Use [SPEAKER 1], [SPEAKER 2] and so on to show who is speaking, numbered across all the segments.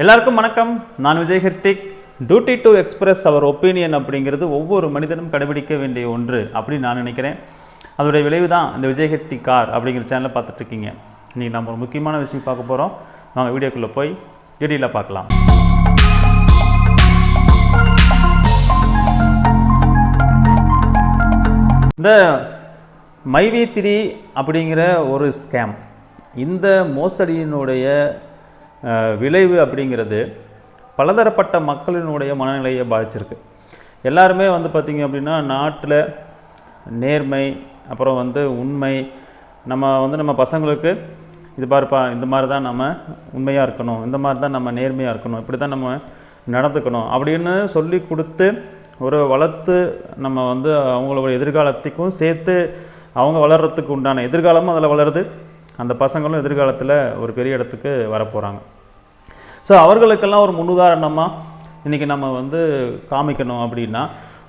[SPEAKER 1] எல்லாருக்கும் வணக்கம். நான் Vijay Hrithik duty to express our opinion அப்படிங்கிறது ஒவ்வொரு மனிதனும் கடைபிடிக்க வேண்டிய ஒன்று அப்படின்னு நான் நினைக்கிறேன். அதோடைய விளைவு தான் இந்த விஜய் ஹிர்தி கார் அப்படிங்கிற சேனலில் பார்த்துட்ருக்கீங்க. இன்றைக்கி நம்ம ஒரு முக்கியமான விஷயம் பார்க்க போகிறோம் வாங்க வீடியோக்குள்ளே போய் டீட்டெயிலாக பார்க்கலாம். இந்த மைவி த்ரீ அப்படிங்கிற ஒரு ஸ்கேம் இந்த மோசடியினுடைய விளைவு அப்படிங்கிறது பலதரப்பட்ட மக்களினுடைய மனநிலையை பாதிச்சிருக்கு. எல்லாருமே வந்து பார்த்திங்க அப்படின்னா நாட்டில் நேர்மை அப்புறம் வந்து உண்மை நம்ம வந்து நம்ம பசங்களுக்கு இது பாருப்பா இந்த மாதிரி தான் நம்ம உண்மையாக இருக்கணும் இந்த மாதிரி தான் நம்ம நேர்மையாக இருக்கணும் இப்படி தான் நம்ம நடந்துக்கணும் அப்படின்னு சொல்லி கொடுத்து ஒரு வளர்த்து நம்ம வந்து அவங்களோட எதிர்காலத்துக்கும் சேர்த்து அவங்க வளர்கிறதுக்கு உண்டான எதிர்காலமும் அதில் வளருது. அந்த பசங்களும் எதிர்காலத்தில் ஒரு பெரிய இடத்துக்கு வரப்போகிறாங்க ஸோ அவர்களுக்கெல்லாம் ஒரு முன்னுதாரணமாக இன்றைக்கி நம்ம வந்து காமிக்கணும் அப்படின்னா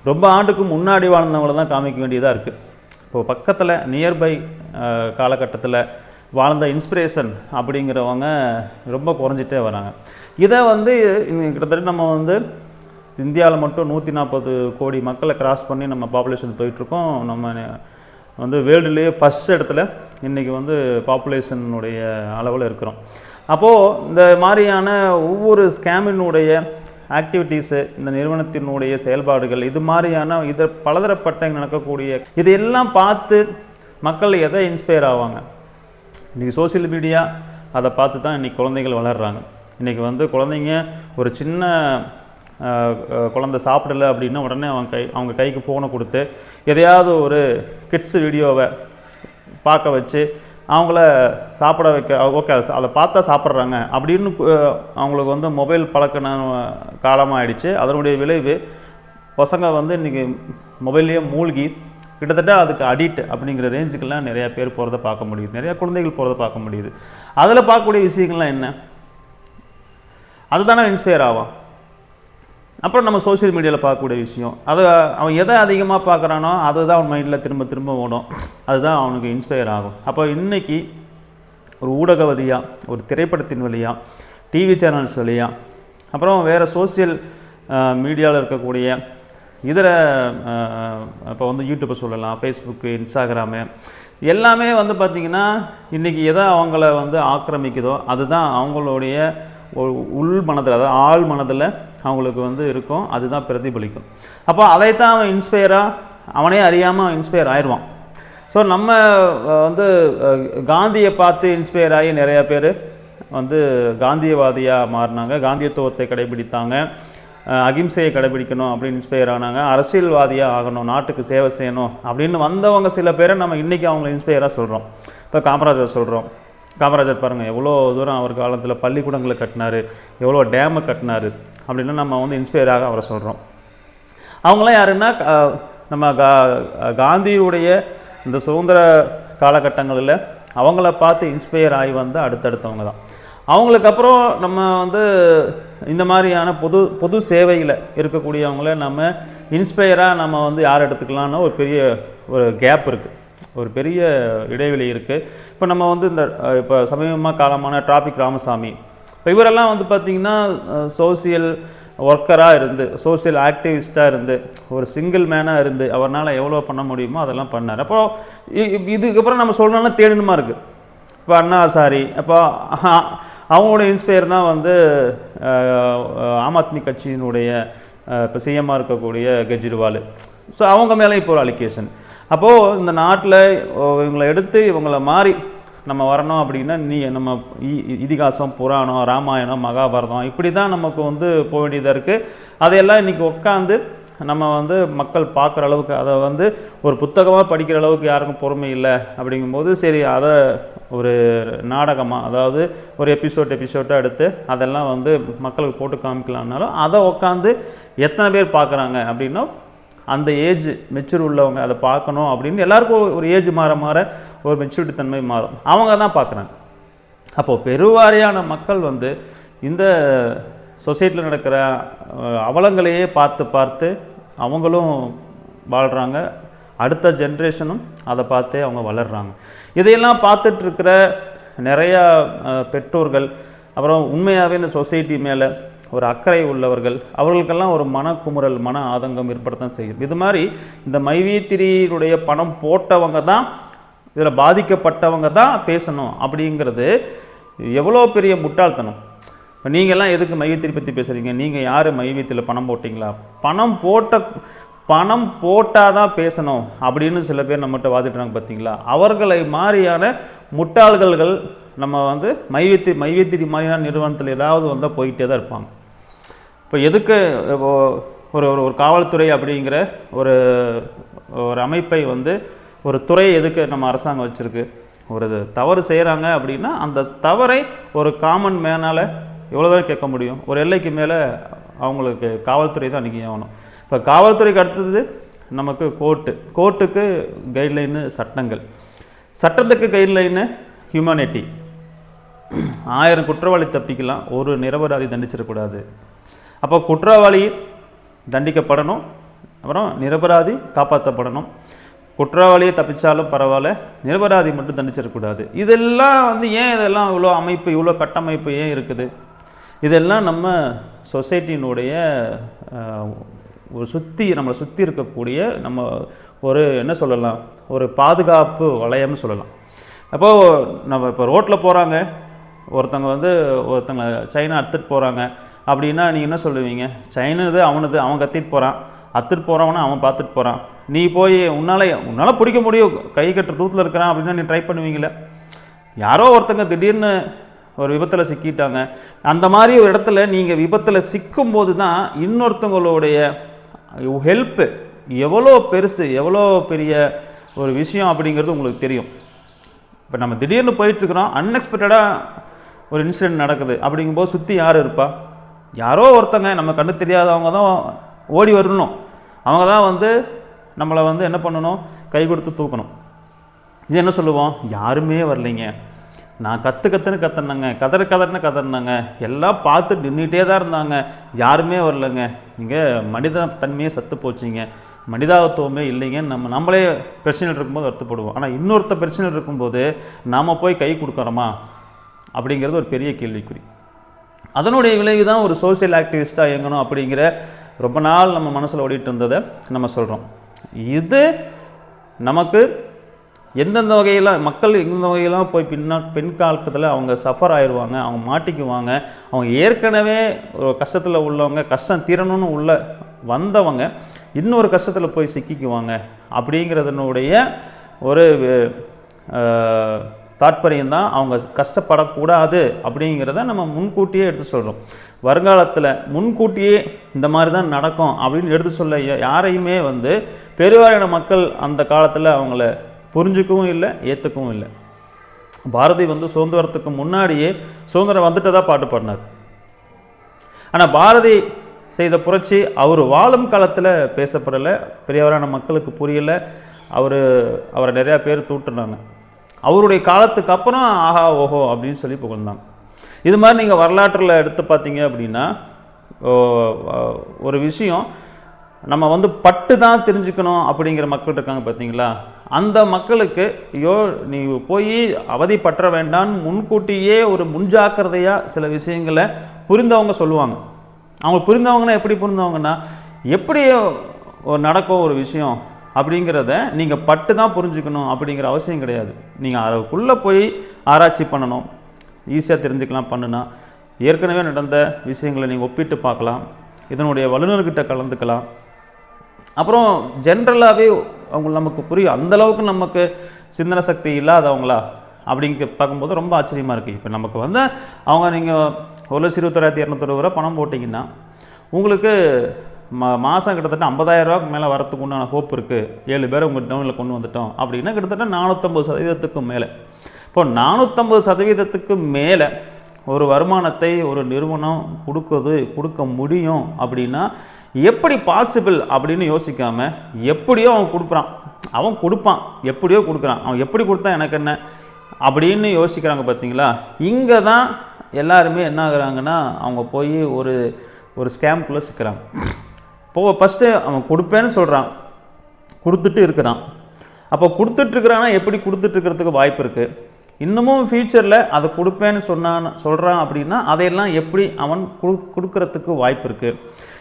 [SPEAKER 1] ரொம்ப ஆண்டுக்கு முன்னாடி வாழ்ந்தவங்கள தான் காமிக்க வேண்டியதாக இருக்குது இப்போது பக்கத்தில் நியர்பை காலகட்டத்தில் வாழ்ந்த இன்ஸ்பிரேஷன் அப்படிங்கிறவங்க ரொம்ப குறைஞ்சிட்டே வராங்க. இதை வந்து கிட்டத்தட்ட நம்ம வந்து இந்தியாவில் மட்டும் நூற்றி நாற்பது கோடி மக்களை கிராஸ் பண்ணி நம்ம பாப்புலேஷன் போயிட்டுருக்கோம் நம்ம வந்து வேர்ல்டுலேயே ஃபஸ்ட் இடத்துல இன்றைக்கி வந்து பாப்புலேஷனுடைய அளவில் இருக்கிறோம். அப்போது இந்த மாதிரியான ஒவ்வொரு ஸ்கேமினுடைய ஆக்டிவிட்டீஸு இந்த நிறுவனத்தினுடைய செயல்பாடுகள் இது மாதிரியான இதை பலதரப்பட்ட நடக்கக்கூடிய இதையெல்லாம் பார்த்து மக்கள் எதை இன்ஸ்பயர் ஆவாங்க? இன்றைக்கி சோஷியல் மீடியா அதை பார்த்து தான் இன்றைக்கி குழந்தைகள் வளர்கிறாங்க இன்றைக்கி வந்து குழந்தைங்க ஒரு சின்ன குழந்தை சாப்பிடலை அப்படின்னா உடனே அவங்க கை அவங்க கைக்கு ஃபோனை கொடுத்து எதையாவது ஒரு கிட்ஸ் வீடியோவை பார்க்க வச்சு அவங்கள சாப்பிட வைக்க ஓகே அதை பார்த்தா சாப்பிட்றாங்க அப்படின்னு அவங்களுக்கு வந்து மொபைல் பழக்கின காலமாகிடுச்சு அதனுடைய விளைவு பசங்க வந்து இன்றைக்கி மொபைல்லையே மூழ்கி கிட்டத்தட்ட அதுக்கு அடிக்ட் அப்படிங்கிற ரேஞ்சுக்கெல்லாம் நிறையா பேர் போகிறத பார்க்க முடியுது. நிறையா குழந்தைகள் போகிறத பார்க்க முடியுது. அதில் பார்க்கக்கூடிய விஷயங்கள்லாம் என்ன? அதுதானே இன்ஸ்பயர் ஆகும் அப்புறம் நம்ம சோஷியல் மீடியாவில் பார்க்கக்கூடிய விஷயம். அதை அவன் எதை அதிகமாக பார்க்குறானோ அதை தான் அவன் மைண்டில் திரும்ப திரும்ப ஓடும். அதுதான் அவனுக்கு இன்ஸ்பயர் ஆகும். அப்போ இன்றைக்கி ஒரு ஊடகவதியாக ஒரு திரைப்படத்தின் வழியாக டிவி சேனல்ஸ் வழியாக அப்புறம் வேறு சோஷியல் மீடியாவில் இருக்கக்கூடிய இதர இப்போ வந்து யூடியூப்பை சொல்லலாம் ஃபேஸ்புக்கு இன்ஸ்டாகிராமு எல்லாமே வந்து பார்த்திங்கன்னா இன்றைக்கி எதை அவங்கள வந்து ஆக்கிரமிக்குதோ அதுதான் அவங்களுடைய உள் மனதில் அதாவது ஆள் மனதில் அவங்களுக்கு வந்து இருக்கும் அதுதான் பிரதிபலிக்கும். அப்போ அதைத்தான் அவன் இன்ஸ்பயராக அவனே அறியாமல் அவன் இன்ஸ்பயர் ஆயிடுவான். ஸோ நம்ம வந்து காந்தியை பார்த்து இன்ஸ்பயர் ஆகி நிறையா பேர் வந்து காந்தியவாதியாக மாறினாங்க. காந்தியத்துவத்தை கடைபிடித்தாங்க. அகிம்சையை கடைபிடிக்கணும் அப்படின்னு இன்ஸ்பயர் ஆனாங்க. அரசியல்வாதியாக ஆகணும் நாட்டுக்கு சேவை செய்யணும் அப்படின்னு வந்தவங்க சில பேரை நம்ம இன்றைக்கி அவங்கள இன்ஸ்பயராக சொல்கிறோம் இப்போ காமராஜர் சொல்கிறோம் காமராஜர் பாருங்கள் எவ்வளோ தூரம் அவர் காலத்தில் பள்ளிக்கூடங்களை கட்டினாரு எவ்வளோ டேமை கட்டினாரு. அப்படின்னு நம்ம வந்து இன்ஸ்பயராக அவரை சொல்கிறோம் அவங்களாம் யாருன்னா நம்ம கா காந்தியுடைய இந்த சுதந்திர காலகட்டங்களில் அவங்கள பார்த்து இன்ஸ்பயர் ஆகி வந்து அடுத்தடுத்தவங்க தான். அவங்களுக்கு அப்புறம் நம்ம வந்து இந்த மாதிரியான பொது பொது சேவையில் இருக்கக்கூடியவங்கள நம்ம இன்ஸ்பயராக நம்ம வந்து யார் எடுத்துக்கலாம்னு ஒரு பெரிய ஒரு கேப் இருக்குது ஒரு பெரிய இடைவெளி இருக்குது இப்போ நம்ம வந்து இந்த இப்போ சமீபமாக காலமான டிராபிக் ராமசாமி இப்போ இவரெல்லாம் வந்து பார்த்திங்கன்னா சோசியல் ஒர்க்கராக இருந்து சோஷியல் ஆக்டிவிஸ்ட்டாக இருந்து ஒரு சிங்கிள் மேனாக இருந்து அவரால் எவ்வளோ பண்ண முடியுமோ அதெல்லாம் பண்ணார். அப்போ இ- இதுக்கப்புறம் நம்ம சொல்லணும்னா தேடணுமா இருக்குது இப்போ அண்ணா சாரி அப்போ அவங்களோட இன்ஸ்பயர் தான் வந்து ஆம் ஆத்மி கட்சியினுடைய இப்போ சிஎம்மாக இருக்கக்கூடிய கெஜ்ரிவால். ஸோ அவங்க மேலே இப்போ ஒரு அலிகேஷன் அப்போது இந்த நாட்டில் இவங்களை எடுத்து இவங்கள மாறி நம்ம வரணும் அப்படின்னா நீ நம்ம இ- இதிகாசம் புராணம் ராமாயணம் மகாபாரதம் இப்படி தான் நமக்கு வந்து போக வேண்டியதாக இருக்குது அதையெல்லாம் இன்றைக்கி உட்காந்து நம்ம வந்து மக்கள் பார்க்குற அளவுக்கு அதை வந்து ஒரு புத்தகமாக படிக்கிற அளவுக்கு யாருக்கும் பொறுமை இல்லை அப்படிங்கும்போது சரி அதை ஒரு நாடகமாக அதாவது ஒரு எபிசோட் எபிசோட்டாக எடுத்து அதெல்லாம் வந்து மக்களுக்கு போட்டு காமிக்கலாம்னாலும் அதை உட்காந்து எத்தனை பேர் பார்க்குறாங்க அப்படின்னா அந்த ஏஜ் மெச்சூர் உள்ளவங்க அதை பார்க்கணும் அப்படின்னு எல்லாருக்கும் ஒரு ஏஜ் மாற மாற ஒரு மெச்சூரிட்டி தன்மை மாறும். அவங்க தான் பார்க்குறாங்க. அப்போது பெருவாரியான மக்கள் வந்து இந்த சொசைட்டியில் நடக்கிற அவலங்களையே பார்த்து பார்த்து அவங்களும் வாழ்கிறாங்க அடுத்த ஜென்ரேஷனும் அதை பார்த்தே அவங்க வளர்கிறாங்க இதையெல்லாம் பார்த்துட்ருக்கிற நிறையா பெற்றோர்கள் அப்புறம் உண்மையாகவே இந்த சொசைட்டி மேலே ஒரு அக்கறை உள்ளவர்கள் அவர்களுக்கெல்லாம் ஒரு மனக்குமுறல் மன ஆதங்கம் ஏற்படத்தான் செய்யும். இது மாதிரி இந்த மைவீத்திரியினுடைய பணம் போட்டவங்க தான் இதில் பாதிக்கப்பட்டவங்க தான் பேசணும் அப்படிங்கிறது எவ்வளோ பெரிய முட்டாள்தனம். இப்போ நீங்கள்லாம் எதுக்கு மையத்தை பற்றி பேசுகிறீங்க நீங்கள் யார்? மையத்தில் பணம் போட்டிங்களா? பணம் போட்ட பணம் போட்டால் தான் பேசணும் அப்படின்னு சில பேர் நம்மகிட்ட வாதிட்டுறாங்க பார்த்தீங்களா அவர்களை மாதிரியான முட்டாள்கள்கள் நம்ம வந்து மைவித்தி மைவித்திரி மாதிரியான நிறுவனத்தில் ஏதாவது வந்தால் போயிட்டே தான் இருப்பாங்க. இப்போ எதுக்கு ஒரு ஒரு ஒரு காவல்துறை அப்படிங்கிற ஒரு ஒரு அமைப்பை வந்து ஒரு துறை எதுக்கு நம்ம அரசாங்கம் வச்சுருக்கு? ஒரு தவறு செய்கிறாங்க அப்படின்னா அந்த தவறை ஒரு காமன் மேனால் எவ்வளோ தான் கேட்க முடியும்? ஒரு எல்லைக்கு மேலே அவங்களுக்கு காவல்துறை தான் அன்றைக்கி ஆகணும் இப்போ காவல்துறைக்கு அடுத்தது நமக்கு கோர்ட்டு. கோர்ட்டுக்கு கைட்லைனு சட்டங்கள். சட்டத்துக்கு கைட்லைனு ஹியூமனிட்டி ஆயிரம் குற்றவாளி தப்பிக்கலாம். ஒரு நிரபராதி தண்டிச்சிடக்கூடாது அப்போ குற்றவாளி தண்டிக்கப்படணும். அப்புறம் நிரபராதி காப்பாற்றப்படணும் குற்றவாளியை தப்பிச்சாலும் பரவாயில்ல நிரபராதி மட்டும் தண்டிச்சிடக்கூடாது. இதெல்லாம் வந்து ஏன் இதெல்லாம் இவ்வளோ அமைப்பு இவ்வளோ கட்டமைப்பு ஏன் இருக்குது? இதெல்லாம் நம்ம சொசைட்டினுடைய ஒரு சுற்றி நம்மளை சுற்றி இருக்கக்கூடிய நம்ம ஒரு என்ன சொல்லலாம் ஒரு பாதுகாப்பு வளையம்னு சொல்லலாம். அப்போது நம்ம இப்போ ரோட்டில் போகிறாங்க ஒருத்தங்க வந்து ஒருத்தங்க சைனா அறுத்துட்டு போகிறாங்க அப்படின்னா நீங்கள் என்ன சொல்லுவீங்க? சைனது அவனது அவன் கத்திட்டு போகிறான் அத்துட்டு போகிறவனா அவன் பார்த்துட்டு போகிறான் நீ போய் உன்னால் உன்னால் பிடிக்க முடியும். கை கட்டுற தூத்தில் இருக்கிறான் அப்படின்னா நீ ட்ரை பண்ணுவீங்களே. யாரோ ஒருத்தங்க திடீர்னு ஒரு விபத்தில் சிக்கிட்டாங்க. அந்த மாதிரி ஒரு இடத்துல நீங்கள் விபத்தில் சிக்கும்போது தான் இன்னொருத்தவங்களுடைய ஹெல்ப்பு எவ்வளோ பெருசு எவ்வளோ பெரிய ஒரு விஷயம் அப்படிங்கிறது உங்களுக்கு தெரியும். இப்போ நம்ம திடீர்னு போயிட்டுருக்குறோம். அன்எக்ஸ்பெக்டடாக ஒரு இன்சிடெண்ட் நடக்குது. அப்படிங்கும்போது சுற்றி யார் இருப்பா? யாரோ ஒருத்தங்க நம்ம கண்ணு தெரியாதவங்க தான் ஓடி வரணும். அவங்க தான் வந்து நம்மளை வந்து என்ன பண்ணணும்? கை கொடுத்து தூக்கணும். இது என்ன சொல்லுவோம்? யாருமே வரலைங்க. நான் கற்று கற்றுன்னு கத்துனாங்க. கதற கதர்னு கதறினாங்க எல்லாம் பார்த்து நின்றுட்டே தான் இருந்தாங்க. யாருமே வரலங்க. இங்கே மனித தன்மையே சத்து போச்சுங்க. மனிதாபத்துவமே இல்லைங்க. நம்ம நம்மளே பிரச்சனை இருக்கும்போது வருத்தப்படுவோம். ஆனால் இன்னொருத்த பிரச்சனை இருக்கும்போது நாம் போய் கை கொடுக்குறோமா? அப்படிங்கிறது ஒரு பெரிய கேள்விக்குறி. அதனுடைய விளைவு தான் ஒரு சோஷியல் ஆக்டிவிஸ்ட்டாக இயங்கணும் அப்படிங்கிற ரொம்ப நாள் நம்ம மனசில் ஓடிட்டு இருந்ததை நம்ம சொல்கிறோம் இது நமக்கு எந்தெந்த வகையெல்லாம் மக்கள் எந்தெந்த வகையெல்லாம் போய் பின்னா பெண் காலத்தில் அவங்க சஃபர் ஆயிடுவாங்க அவங்க மாட்டிக்குவாங்க அவங்க ஏற்கனவே ஒரு கஷ்டத்தில் உள்ளவங்க கஷ்டம் தீரணும்னு உள்ள வந்தவங்க இன்னொரு கஷ்டத்தில் போய் சிக்கிக்குவாங்க. அப்படிங்கிறதனுடைய ஒரு தாற்பயம் தான் அவங்க கஷ்டப்படக்கூடாது அப்படிங்கிறத நம்ம முன்கூட்டியே எடுத்து சொல்கிறோம் வருங்காலத்தில் முன்கூட்டியே இந்த மாதிரி தான் நடக்கும் அப்படின்னு எடுத்து சொல்ல யாரையுமே வந்து பெருவாரியான மக்கள் அந்த காலத்தில் அவங்கள புரிஞ்சுக்கவும் இல்லை ஏற்றுக்கவும் இல்லை. பாரதி வந்து சுதந்திரத்துக்கு முன்னாடியே சுதந்திரம் வந்துட்டதா பாட்டு பாடினார். ஆனால் பாரதி செய்த புரட்சி அவர் வாழும் காலத்தில் பேசப்படலை பெரியவரான மக்களுக்கு புரியலை அவர் அவரை நிறையா பேர் தூட்டுனாங்க அவருடைய காலத்துக்கு அப்புறம் ஆஹா ஓஹோ அப்படின்னு சொல்லி புகழ்ந்தாங்க இது மாதிரி நீங்கள் வரலாற்றில் எடுத்து பார்த்தீங்க அப்படின்னா ஒரு விஷயம் நம்ம வந்து பட்டு தான் தெரிஞ்சுக்கணும் அப்படிங்கிற மக்கள் இருக்காங்க பார்த்தீங்களா? அந்த மக்களுக்கு ஐயோ நீ போய் அவதிப்பற்ற வேண்டாம்னு முன்கூட்டியே ஒரு முன்ஜாக்கிரதையாக சில விஷயங்களை புரிந்தவங்க சொல்லுவாங்க. அவங்க புரிந்தவங்கன்னா எப்படி புரிந்தவங்கன்னா எப்படி ஒரு நடக்கும் ஒரு விஷயம் அப்படிங்கிறத நீங்கள் பட்டு தான் புரிஞ்சுக்கணும் அப்படிங்கிற அவசியம் கிடையாது. நீங்கள் அதுக்குள்ளே போய் ஆராய்ச்சி பண்ணணும். ஈஸியாக தெரிஞ்சுக்கலாம் பண்ணுனா. ஏற்கனவே நடந்த விஷயங்களை நீங்கள் ஒப்பிட்டு பார்க்கலாம். இதனுடைய வல்லுநர்கிட்ட கலந்துக்கலாம். அப்புறம் ஜென்ரலாகவே அவங்க நமக்கு புரியும் அந்த அளவுக்கு நமக்கு சிந்தனை சக்தி இல்லாதவங்களா? அப்படிங்க பார்க்கும்போது ரொம்ப ஆச்சரியமாக இருக்குது இப்போ நமக்கு வந்து அவங்க நீங்கள் ஒரு லட்சம் இருபத்தொராயிரத்தி இரநூத்தொரு ரூபா பணம் போட்டிங்கன்னா உங்களுக்கு மா மாதம் கிட்டத்தட்ட ஐம்பதாயிரரூவாக்கு மேலே வரத்துக்கு உண்டான ஹோப் இருக்குது ஏழு பேர் உங்கள் டவுனில் கொண்டு வந்துட்டோம். அப்படின்னா கிட்டத்தட்ட நானூற்றம்பது சதவீதத்துக்கும் மேலே. இப்போ நானூற்றம்பது சதவீதத்துக்கு மேலே ஒரு வருமானத்தை ஒரு நிறுவனம் கொடுக்குது கொடுக்க முடியும் அப்படின்னா எப்படி பாசிபிள் அப்படின்னு யோசிக்காம எப்படியோ அவன் கொடுக்குறான். அவன் கொடுப்பான். எப்படியோ கொடுக்குறான். அவன் எப்படி கொடுத்தா எனக்கு என்ன அப்படின்னு யோசிக்கிறாங்க பார்த்தீங்களா? இங்கே தான் எல்லாருமே என்ன ஆகுறாங்கன்னா அவங்க போய் ஒரு ஒரு ஸ்கேம்குள்ளே சிக்கிறாங்க. இப்போ ஃபஸ்ட்டு அவன் கொடுப்பேன்னு சொல்கிறான் கொடுத்துட்டு இருக்கிறான். அப்போ கொடுத்துட்ருக்குறான்னா எப்படி கொடுத்துட்ருக்கிறதுக்கு வாய்ப்பு இருக்குது இன்னமும் ஃப்யூச்சரில் அதை கொடுப்பேன்னு சொன்னான் சொல்கிறான் அப்படின்னா அதையெல்லாம் எப்படி அவன் கொடு கொடுக்கறதுக்கு வாய்ப்பு இருக்குது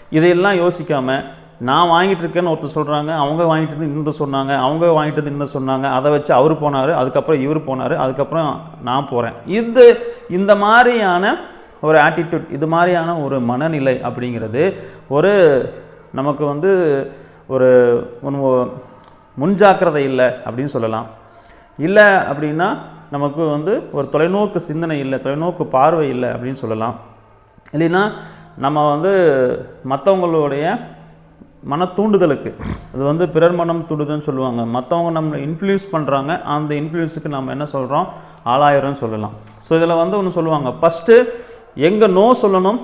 [SPEAKER 1] இதையெல்லாம் யோசிக்காமல் நான் வாங்கிட்டு இருக்கேன்னு ஒருத்தர் சொல்கிறாங்க அவங்க வாங்கிட்டு இருந்து இந்த சொன்னாங்க அவங்க வாங்கிட்டு இருந்து இந்த சொன்னாங்க அதை வச்சு அவர் போனார் அதுக்கப்புறம் இவர் போனார் அதுக்கப்புறம் நான் போகிறேன் இது இந்த மாதிரியான ஒரு ஆட்டிடியூட் இது மாதிரியான ஒரு மனநிலை அப்படிங்கிறது ஒரு நமக்கு வந்து ஒரு ஒரு முன்ஜாக்கிரதை இல்லை அப்படின்னு சொல்லலாம். இல்லை அப்படின்னா நமக்கு வந்து ஒரு தொலைநோக்கு சிந்தனை இல்லை தொலைநோக்கு பார்வை இல்லை அப்படின்னு சொல்லலாம். இல்லைன்னா நம்ம வந்து மற்றவங்களுடைய மன தூண்டுதலுக்கு அது வந்து பிறர் மனம் தூண்டுதல்னு சொல்லுவாங்க. மற்றவங்க நம்மளை இன்ஃப்ளூயன்ஸ் பண்ணுறாங்க அந்த இன்ஃப்ளூயன்ஸுக்கு நம்ம என்ன சொல்கிறோம் ஆளாயிரம்னு சொல்லலாம். ஸோ இதில் வந்து ஒன்று சொல்லுவாங்க. ஃபஸ்ட்டு எங்கே நோ சொல்லணும்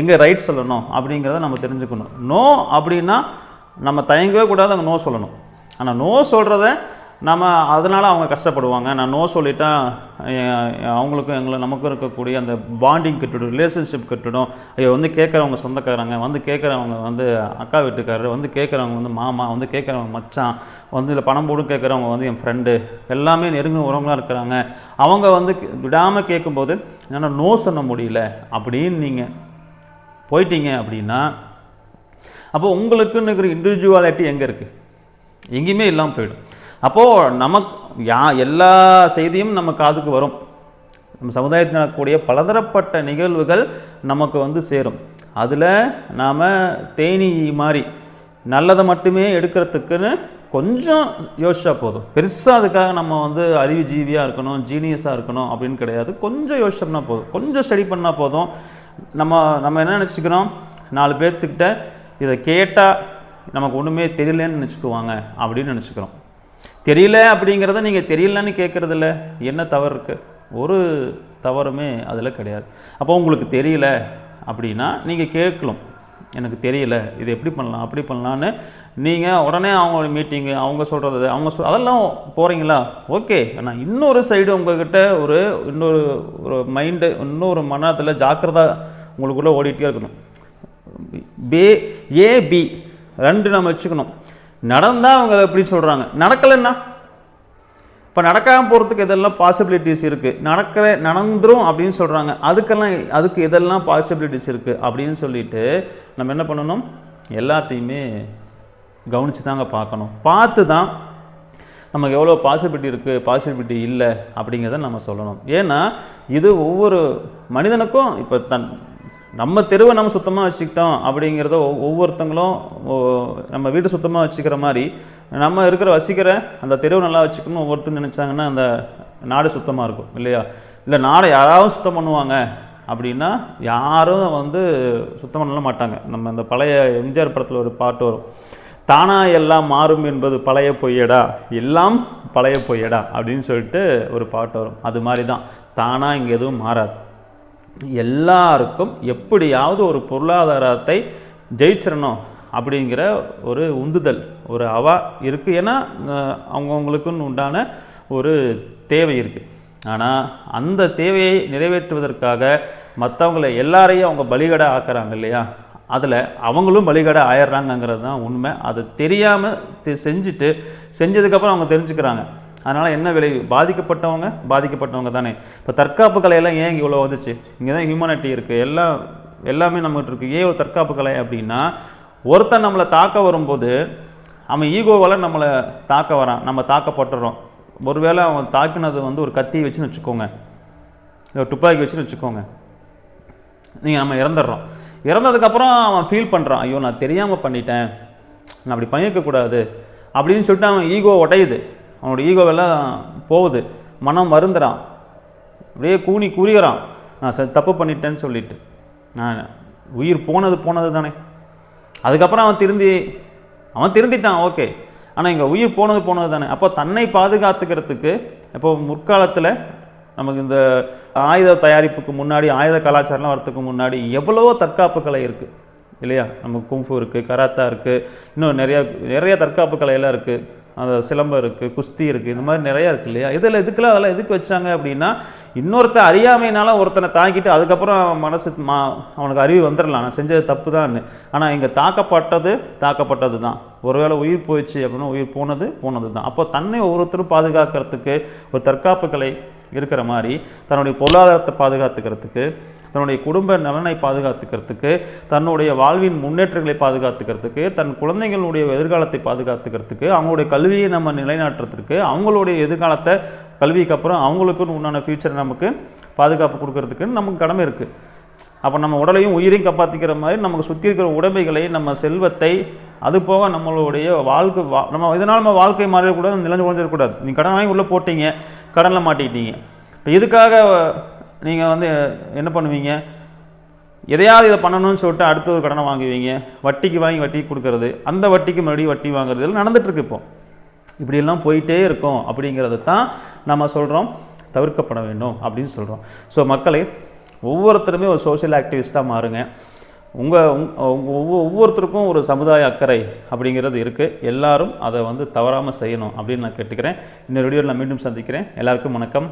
[SPEAKER 1] எங்கே ரைட் சொல்லணும் அப்படிங்கிறத நம்ம தெரிஞ்சுக்கணும். நோ அப்படின்னா நம்ம தயங்கவே கூடாது அங்கே நோ சொல்லணும். ஆனால் நோ சொல்கிறத நம்ம அதனால் அவங்க கஷ்டப்படுவாங்க. நான் நோ சொல்லிட்டால் அவங்களுக்கும் எங்களை நமக்கும் இருக்கக்கூடிய அந்த பாண்டிங் கட்டிடும் ரிலேஷன்ஷிப் கட்டிடும். ஐயோ வந்து கேட்குறவங்க சொந்தக்காரங்க வந்து கேட்குறவங்க வந்து அக்கா வீட்டுக்காரர் வந்து கேட்குறவங்க வந்து மாமா வந்து கேட்குறவங்க மச்சான் வந்து இதில் பணம் போடும் கேட்குறவங்க வந்து என் ஃப்ரெண்டு எல்லாமே நெருங்கின உறவுகளாக இருக்கிறாங்க. அவங்க வந்து விடாமல் கேட்கும்போது என்னால் நோ சொன்ன முடியல அப்படின்னு நீங்கள் போயிட்டீங்க அப்படின்னா அப்போ உங்களுக்குன்னு இருக்கிற இண்டிவிஜுவாலிட்டி எங்கே இருக்குது எங்கேயுமே இல்லாமல் போயிடும். அப்போது நமக்கு யா எல்லா செய்தியும் நம்ம காதுக்கு வரும். நம்ம சமுதாயத்தில் நடக்கக்கூடிய பலதரப்பட்ட நிகழ்வுகள் நமக்கு வந்து சேரும். அதில் நாம் தேனி மாதிரி நல்லதை மட்டுமே எடுக்கிறதுக்குன்னு கொஞ்சம் யோசிச்சா போதும். பெருசாக அதுக்காக நம்ம வந்து அறிவு ஜீவியாக இருக்கணும் ஜீனியஸாக இருக்கணும் அப்படின்னு கிடையாது. கொஞ்சம் யோசிச்சோம்னா போதும். கொஞ்சம் ஸ்டடி பண்ணால் போதும். நம்ம நம்ம என்ன நினச்சிக்கிறோம்? நாலு பேர்த்துக்கிட்ட இதை கேட்டால் நமக்கு ஒன்றுமே தெரியலன்னு நினச்சிக்குவாங்க அப்படின்னு நினச்சிக்கிறோம். தெரியல அப்படிங்கிறத நீங்கள் தெரியலன்னு கேட்குறதில்ல என்ன தவறு இருக்குது ஒரு தவறுமே அதில் கிடையாது. அப்போ உங்களுக்கு தெரியல அப்படின்னா நீங்கள் கேட்கலாம் எனக்கு தெரியல இது எப்படி பண்ணலாம் அப்படி பண்ணலான்னு நீங்கள் உடனே அவங்க மீட்டிங்கு அவங்க சொல்கிறது அவங்க சொல் அதெல்லாம் போகிறீங்களா ஓகே. ஆனால் இன்னொரு சைடு உங்கள்கிட்ட ஒரு இன்னொரு ஒரு மைண்டு இன்னொரு மனத்தில் ஜாக்கிரதா உங்களுக்குள்ளே ஓடிட்டே இருக்கணும். பே ஏபி ரெண்டு நம்ம வச்சுக்கணும். நடந்தால் அவங்க எப்படி சொல்கிறாங்க நடக்கலைன்னா? இப்போ நடக்காமல் போகிறதுக்கு எதெல்லாம் பாசிபிலிட்டிஸ் இருக்குது நடக்கிற நடந்துரும் அப்படின்னு சொல்கிறாங்க அதுக்கெல்லாம் அதுக்கு எதெல்லாம் பாசிபிலிட்டிஸ் இருக்குது அப்படின்னு சொல்லிட்டு நம்ம என்ன பண்ணணும்? எல்லாத்தையுமே கவனித்து தாங்க பார்க்கணும். பார்த்து தான் நமக்கு எவ்வளோ பாசிபிலிட்டி இருக்குது பாசிபிலிட்டி இல்லை அப்படிங்கிறத நம்ம சொல்லணும். ஏன்னா இது ஒவ்வொரு மனிதனுக்கும் இப்போ தன் நம்ம தெருவை நம்ம சுத்தமாக வச்சுக்கிட்டோம் அப்படிங்கிறத ஒவ்வொருத்தங்களும் ஓ- நம்ம வீடு சுத்தமாக வச்சுக்கிற மாதிரி நம்ம இருக்கிற வசிக்கிற அந்த தெருவை நல்லா வச்சுக்கணும் ஒவ்வொருத்தரும் நினச்சாங்கன்னா அந்த நாடு சுத்தமாக இருக்கும் இல்லையா? இல்லை நாடை யாராவது சுத்தம் பண்ணுவாங்க அப்படின்னா யாரும் வந்து சுத்தம் பண்ணல மாட்டாங்க. நம்ம அந்த பழைய எம்ஜிஆர் படத்தில் ஒரு பாட்டு வரும். தானா எல்லாம் மாறும் என்பது பழைய பொய்யடா எல்லாம் பழைய பொய்யடா அப்படின்னு சொல்லிட்டு ஒரு பாட்டு வரும். அது மாதிரி தான் தானாக இங்கே எதுவும் மாறாது. எல்லாருக்கும் எப்படியாவது ஒரு பொருளாதாரத்தை ஜெயிச்சிடணும் அப்படிங்கிற ஒரு உந்துதல் ஒரு அவா இருக்குது ஏன்னா அவங்கவுங்களுக்குன்னு உண்டான ஒரு தேவை இருக்குது ஆனால் அந்த தேவையை நிறைவேற்றுவதற்காக மற்றவங்களை எல்லாரையும் அவங்க பலிகடை ஆக்குறாங்க இல்லையா? அதில் அவங்களும் பலிகடை ஆயிடுறாங்கங்கிறது தான் உண்மை. அதை தெரியாமல் செஞ்சுட்டு செஞ்சதுக்கப்புறம் அவங்க தெரிஞ்சுக்கிறாங்க. அதனால் என்ன விளைவு? பாதிக்கப்பட்டவங்க பாதிக்கப்பட்டவங்க தானே. இப்போ தற்காப்பு கலையெல்லாம் ஏன் இவ்வளோ வந்துச்சு? இங்கே தான் ஹியூமனிட்டி இருக்குது எல்லாம் எல்லாமே நம்மகிட்ட இருக்குது ஏன் ஒரு தற்காப்பு கலை அப்படின்னா ஒருத்தன் நம்மளை தாக்க வரும்போது அவன் ஈகோவால் நம்மளை தாக்க வரான். நம்ம தாக்கப்பட்டுறோம். ஒருவேளை அவன் தாக்கினது வந்து ஒரு கத்தியை வச்சுன்னு வச்சுக்கோங்க. இல்லை ஒரு துப்பாக்கி வச்சுன்னு வச்சுக்கோங்க. நீங்கள் நம்ம இறந்துடுறோம். இறந்ததுக்கப்புறம் அவன் ஃபீல் பண்ணுறான் ஐயோ நான் தெரியாமல் பண்ணிட்டேன். நான் அப்படி பண்ணியிருக்கக்கூடாது. அப்படின்னு சொல்லிட்டு அவன் ஈகோ உடையுது. அவனோட ஈகோவெல்லாம் போகுது. மனம் வருந்துறான். அப்படியே கூனி கூறிகிறான். நான் தப்பு பண்ணிட்டேன்னு சொல்லிட்டு. நான் உயிர் போனது போனது தானே அதுக்கப்புறம் அவன் திருந்தி அவன் திருந்திட்டான் ஓகே. ஆனால் இங்கே உயிர் போனது போனது தானே அப்போ தன்னை பாதுகாத்துக்கிறதுக்கு இப்போ முற்காலத்தில் நமக்கு இந்த ஆயுத தயாரிப்புக்கு முன்னாடி ஆயுத கலாச்சாரம்லாம் வரத்துக்கு முன்னாடி எவ்வளவோ தற்காப்பு கலை இருக்குது இல்லையா? நமக்கு குங்ஃபு இருக்குது கராத்தா இருக்குது இன்னும் நிறையா நிறைய தற்காப்பு கலையெல்லாம் இருக்குது அந்த சிலம்பம் இருக்குது குஸ்தி இருக்குது இந்த மாதிரி நிறையா இருக்குது இல்லையா? இதில் இதுக்கெல்லாம் அதெல்லாம் எதுக்கு வச்சாங்க அப்படின்னா இன்னொருத்த அறியாமையினால ஒருத்தனை தாக்கிட்டு அதுக்கப்புறம் மனசு மா அவனுக்கு அறிவு வந்துடலாம் நான் செஞ்சது தப்பு தான் ஆனால் இங்கே தாக்கப்பட்டது தாக்கப்பட்டது தான். ஒருவேளை உயிர் போயிடுச்சு அப்படின்னா உயிர் போனது போனது தான். அப்போ தன்னை ஒவ்வொருத்தரும் பாதுகாக்கிறதுக்கு ஒரு தற்காப்பு கலை இருக்கிற மாதிரி தன்னுடைய பொருளாதாரத்தை பாதுகாத்துக்கிறதுக்கு தன்னுடைய குடும்ப நலனை பாதுகாத்துக்கிறதுக்கு தன்னுடைய வாழ்வின் முன்னேற்றங்களை பாதுகாத்துக்கிறதுக்கு தன் குழந்தைங்களுடைய எதிர்காலத்தை பாதுகாத்துக்கிறதுக்கு அவங்களுடைய கல்வியை நம்ம நிலைநாட்டுறதுக்கு அவங்களுடைய எதிர்காலத்தை கல்விக்கு அப்புறம் அவங்களுக்குன்னு உண்டான ஃபியூச்சர் நமக்கு பாதுகாப்பு கொடுக்கறதுக்குன்னு நமக்கு கடமை இருக்குது அப்போ நம்ம உடலையும் உயிரையும் காப்பாற்றிக்கிற மாதிரி நமக்கு சுற்றி இருக்கிற உடைமைகளை நம்ம செல்வத்தை அது போக நம்மளுடைய வாழ்க்கை வா நம்ம இதனால் நம்ம வாழ்க்கை மாறிடக்கூடாது நிலஞ்சு குழஞ்சிடக்கூடாது நீங்கள் கடன் வாங்கி உள்ளே போட்டீங்க கடனில் மாட்டிக்கிட்டீங்க. இப்போ இதுக்காக நீங்கள் வந்து என்ன பண்ணுவீங்க? எதையாவது இதை பண்ணணும்னு சொல்லிட்டு அடுத்த ஒரு கடனை வாங்குவீங்க. வட்டிக்கு வாங்கி வட்டி கொடுக்கறது. அந்த வட்டிக்கு மறுபடியும் வட்டி வாங்குறது எல்லாம் நடந்துட்டுருக்கு இப்போ. இப்படியெல்லாம் போயிட்டே இருக்கும் அப்படிங்கிறது தான் நம்ம சொல்கிறோம் தவிர்க்கப்பட வேண்டும் அப்படின்னு சொல்கிறோம் ஸோ மக்களை ஒவ்வொருத்தருமே ஒரு சோஷியல் ஆக்டிவிஸ்ட்டாக மாறுங்க. உங்கள் ஒவ்வொரு ஒவ்வொருத்தருக்கும் ஒரு சமுதாய அக்கறை அப்படிங்கிறது இருக்குது எல்லாரும் அதை வந்து தவறாமல் செய்யணும் அப்படின்னு நான் கேட்டுக்கிறேன். இன்னொரு வீடியோவில் நான் மீண்டும் சந்திக்கிறேன். எல்லாருக்கும் வணக்கம்.